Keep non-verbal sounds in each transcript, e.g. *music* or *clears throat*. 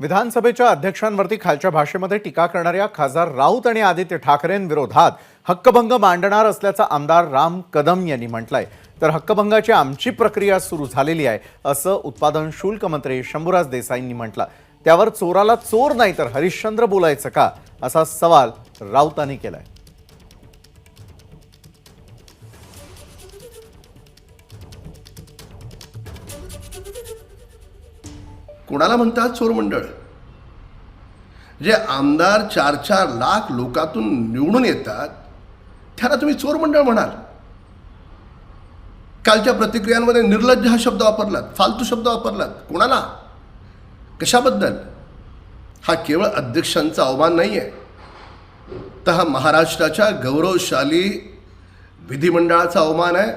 विधानसभेच्या अध्यक्षांवरती खालच्या भाषेमध्ये टीका करणाऱ्या खासदार राऊत आणि आदित्य ठाकरेंविरोधात हक्कभंग मांडणार असल्याचं आमदार राम कदम यांनी म्हटलंय. तर हक्कभंगाची आमची प्रक्रिया सुरू झालेली आहे असं उत्पादन शुल्क मंत्री शंभूराज देसाईंनी म्हटलं. त्यावर चोराला चोर नाही तर हरिश्चंद्र बोलायचं का? असा सवाल राऊतांनी केलाय. कोणाला म्हणतात चोर मंडळ? जे आमदार चार चार लाख लोकातून निवडून येतात त्याला तुम्ही चोर मंडळ म्हणाल. कालच्या प्रतिक्रियांमध्ये निर्लज्ज हा शब्द वापरलात फालतू शब्द वापरलात. कोणाला? कशाबद्दल? हा केवळ अध्यक्षांचा अवमान नाही आहे तर हा महाराष्ट्राच्या गौरवशाली विधिमंडळाचा अवमान आहे.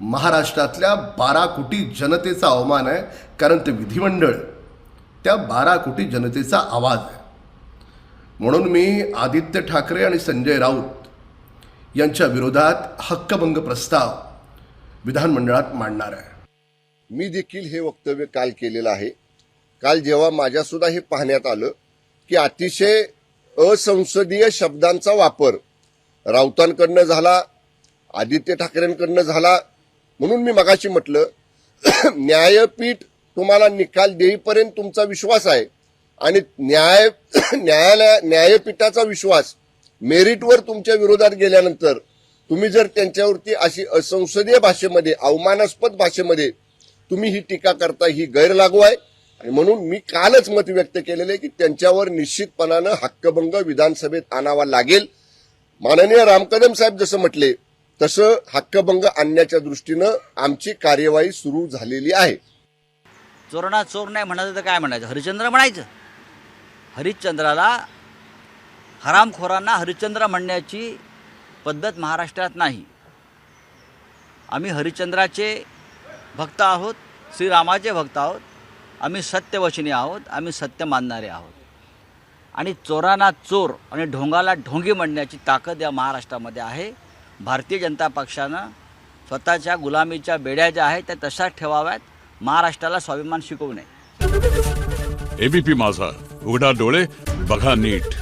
महाराष्ट्रातल्या बारा कोटी जनतेचा अवमान आहे कारण ते विधिमंडळ. त्या बारा कोटी जनतेचा आवाज आहे. म्हणून मी आदित्य ठाकरे आणि संजय राऊत यांच्या विरोधात हक्कभंग प्रस्ताव विधानमंडळात मांडणार आहे. मी देखील हे वक्तव्य काल केलेलं आहे. काल जेव्हा माझ्यासुद्धा हे पाहण्यात आलं की अतिशय असंसदीय शब्दांचा वापर राऊतांकडनं झाला आदित्य ठाकरेंकडनं झाला म्हणून मी मगाशी म्हटलं *clears throat* न्यायपीठ तुम्हाला निकाल देईपर्यंत तुमचा विश्वास आहे. आणि न्याय न्यायालया न्यायपीठाचा विश्वास मेरिटवर तुमच्या विरोधात गेल्यानंतर तुम्ही जर त्यांच्यावरती अशी असंसदीय भाषेमध्ये अवमानास्पद भाषेमध्ये तुम्ही ही टीका करता ही गैरलागू आहे. आणि म्हणून मी कालच मत व्यक्त केलेलं आहे की त्यांच्यावर निश्चितपणानं हक्कभंग विधानसभेत आणावा लागेल. माननीय रामकदम साहेब जसं म्हटले तसं हक्कभंग आणण्याच्या दृष्टीनं आमची कार्यवाही सुरू झालेली आहे. चोरणा चोर नाही म्हणायचं तर काय म्हणायचं? हरिश्चंद्र म्हणायचं. हरिश्चंद्राला हरामखोरांना हरिश्चंद्र म्हणण्याची पद्धत महाराष्ट्रात नाही. आम्ही हरिश्चंद्राचे भक्त आहोत श्रीरामाचे भक्त आहोत आम्ही सत्यवचनी आहोत आम्ही सत्य मानणारे आहोत. आणि चोरांना चोर आणि ढोंगाला ढोंगी म्हणण्याची ताकद या महाराष्ट्रामध्ये आहे. भारतीय जनता पक्षानं स्वतःच्या गुलामीच्या बेड्या ज्या आहेत त्या तशाच ठेवाव्यात. महाराष्ट्राला स्वाभिमान शिकवू नये. एबीपी माझा. उघडा डोळे बघा नीट.